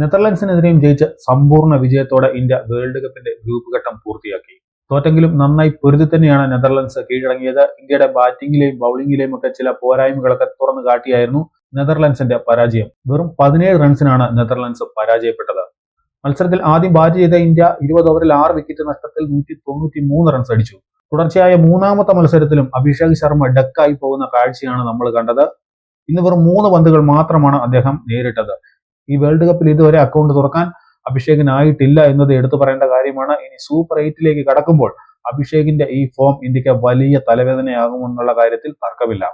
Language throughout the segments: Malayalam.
നെതർലൻഡ്സിനെതിരെയും ജയിച്ച് സമ്പൂർണ വിജയത്തോടെ ഇന്ത്യ വേൾഡ് കപ്പിന്റെ ഗ്രൂപ്പ് ഘട്ടം പൂർത്തിയാക്കി. തോറ്റെങ്കിലും നന്നായി പൊരുതി തന്നെയാണ് നെതർലൻഡ്സ് കീഴടങ്ങിയത്. ഇന്ത്യയുടെ ബാറ്റിംഗിലെയും ബൗളിംഗിലെയും ഒക്കെ ചില പോരായ്മകളൊക്കെ തുറന്നു കാട്ടിയായിരുന്നു നെതർലൻഡ്സിന്റെ പരാജയം. വെറും പതിനേഴ് റൺസിനാണ് നെതർലൻഡ്സ് പരാജയപ്പെട്ടത്. മത്സരത്തിൽ ആദ്യം ബാറ്റ് ചെയ്ത ഇന്ത്യ ഇരുപത് ഓവറിൽ ആറ് വിക്കറ്റ് നഷ്ടത്തിൽ നൂറ്റി തൊണ്ണൂറ്റി മൂന്ന് റൺസ് അടിച്ചു. തുടർച്ചയായ മൂന്നാമത്തെ മത്സരത്തിലും അഭിഷേക് ശർമ്മ ഡക്കായി പോകുന്ന കാഴ്ചയാണ് നമ്മൾ കണ്ടത്. ഇന്ന് വെറും മൂന്ന് പന്തുകൾ മാത്രമാണ് അദ്ദേഹം നേരിട്ടത്. ഈ വേൾഡ് കപ്പിൽ ഇതുവരെ അക്കൗണ്ട് തുറക്കാൻ അഭിഷേകിനായിട്ടില്ല എന്നത് എടുത്തു പറയേണ്ട കാര്യമാണ്. ഇനി സൂപ്പർ എയ്റ്റിലേക്ക് കടക്കുമ്പോൾ അഭിഷേകിന്റെ ഈ ഫോം ഇന്ത്യയ്ക്ക് വലിയ തലവേദനയാകുമെന്നുള്ള കാര്യത്തിൽ തർക്കമില്ല.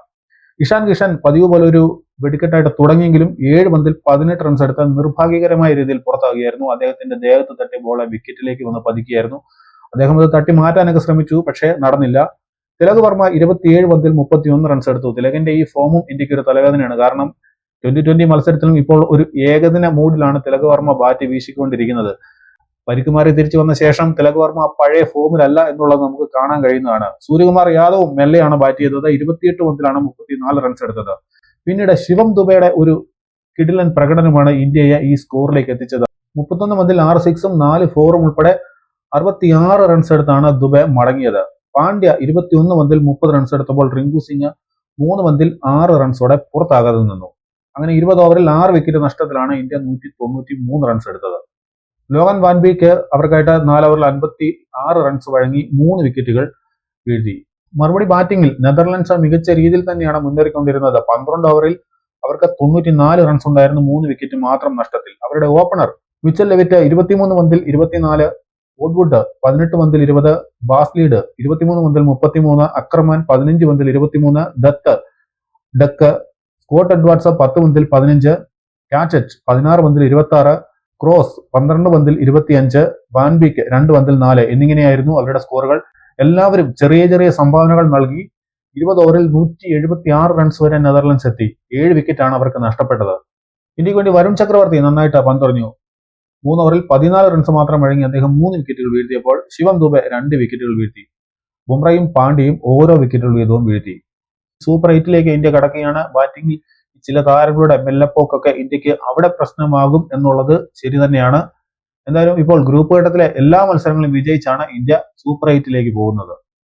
ഇഷാൻ കിഷൻ പതിവ് പോലെ ഒരു വെടിക്കെട്ടായിട്ട് തുടങ്ങിയെങ്കിലും ഏഴ് പന്തിൽ പതിനെട്ട് റൺസ് എടുത്ത നിർഭാഗ്യകരമായ രീതിയിൽ പുറത്താകുകയായിരുന്നു അദ്ദേഹത്തിന്റെ ദേഹത്ത് തട്ടി ബോളെ വിക്കറ്റിലേക്ക് വന്ന് പതിക്കുകയായിരുന്നു. അദ്ദേഹം അത് തട്ടി മാറ്റാനൊക്കെ ശ്രമിച്ചു പക്ഷേ നടന്നില്ല. തിലക് വർമ്മ ഇരുപത്തിയേഴ് പന്തിൽ മുപ്പത്തിയൊന്ന് റൺസ് എടുത്തു. തിലകിന്റെ ഈ ഫോമും ഇന്ത്യയ്ക്ക് ഒരു തലവേദനയാണ്. കാരണം ട്വന്റി ട്വന്റി മത്സരത്തിലും ഇപ്പോൾ ഒരു ഏകദിന മൂഡിലാണ് തിലക് വർമ്മ ബാറ്റ് വീശിക്കൊണ്ടിരിക്കുന്നത്. പരിക്കുമാറി തിരിച്ചു വന്ന ശേഷം തിലക് വർമ്മ പഴയ ഫോമിലല്ല എന്നുള്ളത് നമുക്ക് കാണാൻ കഴിയുന്നതാണ്. സൂര്യകുമാർ യാദവും മെല്ലെയാണ് ബാറ്റ് ചെയ്തത്. ഇരുപത്തിയെട്ട് പന്തിലാണ് മുപ്പത്തിനാല് റൺസ് എടുത്തത്. പിന്നീട് ശിവം ദുബയുടെ ഒരു കിടിലൻ പ്രകടനമാണ് ഇന്ത്യയെ ഈ സ്കോറിലേക്ക് എത്തിച്ചത്. മുപ്പത്തൊന്ന് പന്തിൽ ആറ് സിക്സും നാല് ഫോറും ഉൾപ്പെടെ അറുപത്തിയാറ് റൺസ് എടുത്താണ് ദുബെ മടങ്ങിയത്. പാണ്ഡ്യ ഇരുപത്തിയൊന്ന് പന്തിൽ മുപ്പത് റൺസ് എടുത്തപ്പോൾ റിങ്കു സിംഗ് മൂന്ന് പന്തിൽ ആറ് റൺസോടെ പുറത്താകാതെ നിന്നു. അങ്ങനെ ഇരുപത് ഓവറിൽ ആറ് വിക്കറ്റ് നഷ്ടത്തിലാണ് ഇന്ത്യ നൂറ്റി തൊണ്ണൂറ്റി മൂന്ന് റൺസ് എടുത്തത് ലോകൻ വാൻബിക്ക് അവർക്കായിട്ട് നാല് ഓവറിൽ അൻപത്തി ആറ് റൺസ് വഴങ്ങി മൂന്ന് വിക്കറ്റുകൾ വീഴ്ത്തി. മറുപടി ബാറ്റിംഗിൽ നെതർലൻഡ്സ് മികച്ച രീതിയിൽ തന്നെയാണ് മുന്നേറിക്കൊണ്ടിരുന്നത്. പന്ത്രണ്ട് ഓവറിൽ അവർക്ക് തൊണ്ണൂറ്റിനാല് റൺസ് ഉണ്ടായിരുന്നു മൂന്ന് വിക്കറ്റ് മാത്രം നഷ്ടത്തിൽ. അവരുടെ ഓപ്പണർ മിച്ചൽ ലെവിറ്റ് ഇരുപത്തിമൂന്ന് പന്തിൽ ഇരുപത്തിനാല് ഓഡ്വുഡ് പതിനെട്ട് പന്തിൽ ഇരുപത് ബാസ്ലീഡ് ഇരുപത്തിമൂന്ന് പന്തിൽ മുപ്പത്തിമൂന്ന് അക്രമാൻ പതിനഞ്ച് പന്തിൽ ഇരുപത്തിമൂന്ന് ദത്ത് ഡക്ക് സ്കോട്ട് എഡ്വാർഡ്സ് പത്ത് പന്തിൽ പതിനഞ്ച് കാച്ചറ്റ് പതിനാറ് പന്തിൽ ഇരുപത്തി ആറ് ക്രോസ് പന്ത്രണ്ട് പന്തിൽ ഇരുപത്തിയഞ്ച് വാൻബിക്ക് രണ്ട് പന്തിൽ നാല് എന്നിങ്ങനെയായിരുന്നു അവരുടെ സ്കോറുകൾ എല്ലാവരും ചെറിയ ചെറിയ സംഭാവനകൾ നൽകി. ഇരുപത് ഓവറിൽ നൂറ്റി എഴുപത്തി ആറ് റൺസ് വരെ നെതർലൻഡ്സ് എത്തി. ഏഴ് വിക്കറ്റാണ് അവർക്ക് നഷ്ടപ്പെട്ടത്. ഇന്ത്യയ്ക്ക് വേണ്ടി വരുൺ ചക്രവർത്തി നന്നായിട്ട് പന്തെറിഞ്ഞു മൂന്ന് ഓവറിൽ പതിനാല് റൺസ് മാത്രം വഴങ്ങി അദ്ദേഹം മൂന്ന് വിക്കറ്റുകൾ വീഴ്ത്തിയപ്പോൾ ശിവം ദുബെ രണ്ട് വിക്കറ്റുകൾ വീഴ്ത്തി. ബുംറയും പാണ്ഡ്യയും ഓരോ വിക്കറ്റുകൾ വീതവും വീഴ്ത്തി. സൂപ്പർ എയ്റ്റിലേക്ക് ഇന്ത്യ കടക്കുകയാണ്. ബാറ്റിംഗിൽ ചില താരങ്ങളുടെ മെല്ലപ്പോക്കൊക്കെ ഇന്ത്യയ്ക്ക് അവിടെ പ്രശ്നമാകും എന്നുള്ളത് ശരി തന്നെയാണ്. എന്തായാലും ഇപ്പോൾ ഗ്രൂപ്പ് ഘട്ടത്തിലെ എല്ലാ മത്സരങ്ങളും വിജയിച്ചാണ് ഇന്ത്യ സൂപ്പർ എയ്റ്റിലേക്ക് പോകുന്നത്.